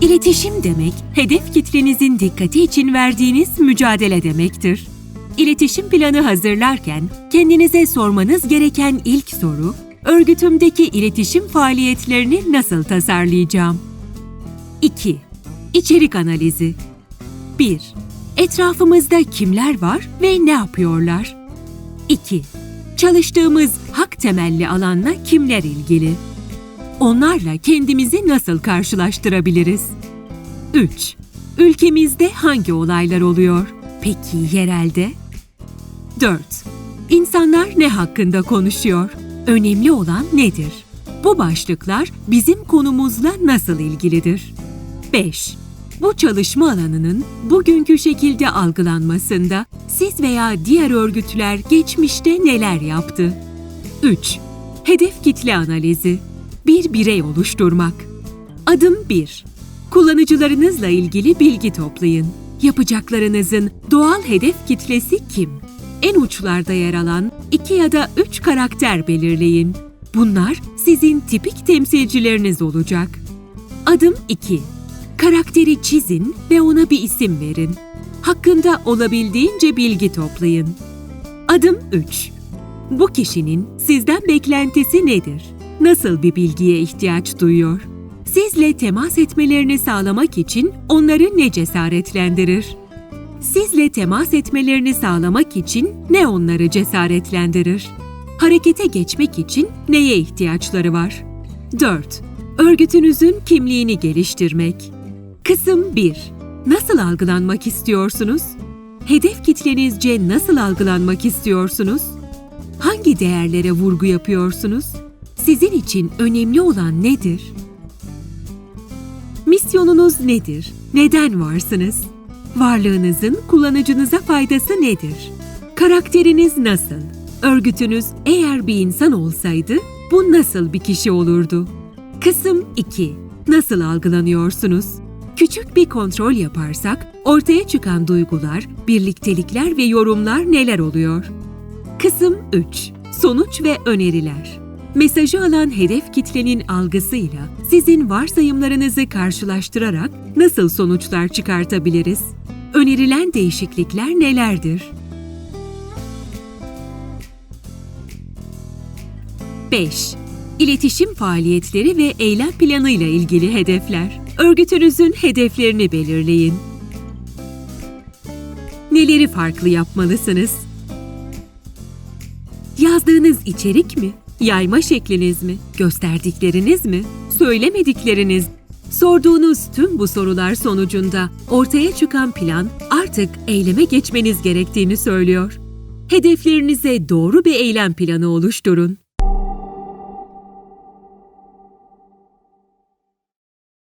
İletişim demek, hedef kitlenizin dikkati için verdiğiniz mücadele demektir. İletişim planı hazırlarken kendinize sormanız gereken ilk soru, örgütümdeki iletişim faaliyetlerini nasıl tasarlayacağım? 2. İçerik analizi 1. Etrafımızda kimler var ve ne yapıyorlar? 2. Çalıştığımız hak temelli alanla kimler ilgili? Onlarla kendimizi nasıl karşılaştırabiliriz? 3. Ülkemizde hangi olaylar oluyor? Peki yerelde? 4. İnsanlar ne hakkında konuşuyor? Önemli olan nedir? Bu başlıklar bizim konumuzla nasıl ilgilidir? 5. Bu çalışma alanının bugünkü şekilde algılanmasında siz veya diğer örgütler geçmişte neler yaptı? 3. Hedef kitle analizi. Bir birey oluşturmak. Adım 1. Kullanıcılarınızla ilgili bilgi toplayın. Yapacaklarınızın doğal hedef kitlesi kim? En uçlarda yer alan iki ya da üç karakter belirleyin. Bunlar sizin tipik temsilcileriniz olacak. Adım 2. Karakteri çizin ve ona bir isim verin. Hakkında olabildiğince bilgi toplayın. Adım 3. Bu kişinin sizden beklentisi nedir? Nasıl bir bilgiye ihtiyaç duyuyor? Sizle temas etmelerini sağlamak için onları ne cesaretlendirir? Sizle temas etmelerini sağlamak için ne onları cesaretlendirir? Harekete geçmek için neye ihtiyaçları var? 4. Örgütünüzün kimliğini geliştirmek. Kısım 1. Nasıl algılanmak istiyorsunuz? Hedef kitlenizce nasıl algılanmak istiyorsunuz? Hangi değerlere vurgu yapıyorsunuz? Sizin için önemli olan nedir? Misyonunuz nedir? Neden varsınız? Varlığınızın kullanıcınıza faydası nedir? Karakteriniz nasıl? Örgütünüz eğer bir insan olsaydı bu nasıl bir kişi olurdu? Kısım 2. Nasıl algılanıyorsunuz? Küçük bir kontrol yaparsak ortaya çıkan duygular, birliktelikler ve yorumlar neler oluyor? Kısım 3. Sonuç ve öneriler. Mesajı alan hedef kitlenin algısıyla sizin varsayımlarınızı karşılaştırarak nasıl sonuçlar çıkartabiliriz? Önerilen değişiklikler nelerdir? 5. İletişim faaliyetleri ve eylem planı ile ilgili hedefler. Örgütünüzün hedeflerini belirleyin. Neleri farklı yapmalısınız? Yazdığınız içerik mi? Yayma şekliniz mi? Gösterdikleriniz mi? Söylemedikleriniz? Sorduğunuz tüm bu sorular sonucunda ortaya çıkan plan artık eyleme geçmeniz gerektiğini söylüyor. Hedeflerinize doğru bir eylem planı oluşturun.